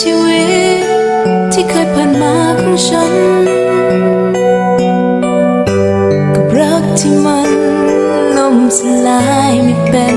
ชีวิต ที่เคยผ่านมาของฉัน กับรักที่มันล่มสลายไม่เป็น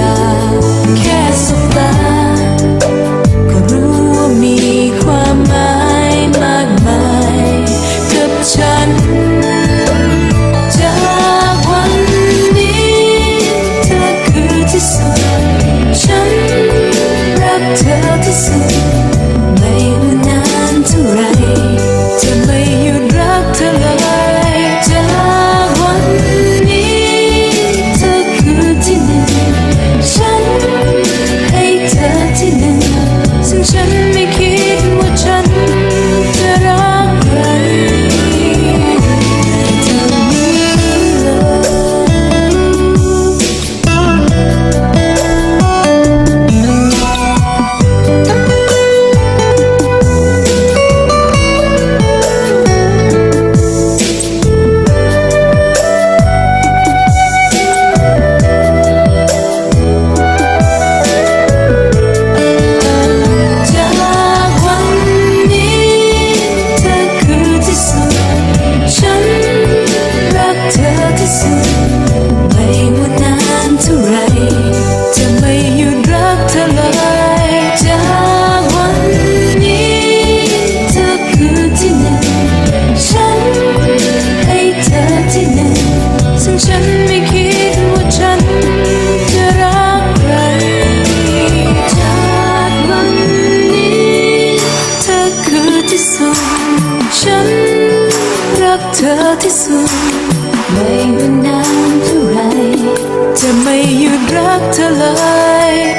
ลา แค่สบตา ก็รู้ว่ามีความหมายมากมายกับฉัน จากวันนี้ เธอคือที่สุด ฉันรักเธอที่สุด รักเธอที่สุด ไม่ว่านานเท่าไรจะไม่หยุดรักเธอเลย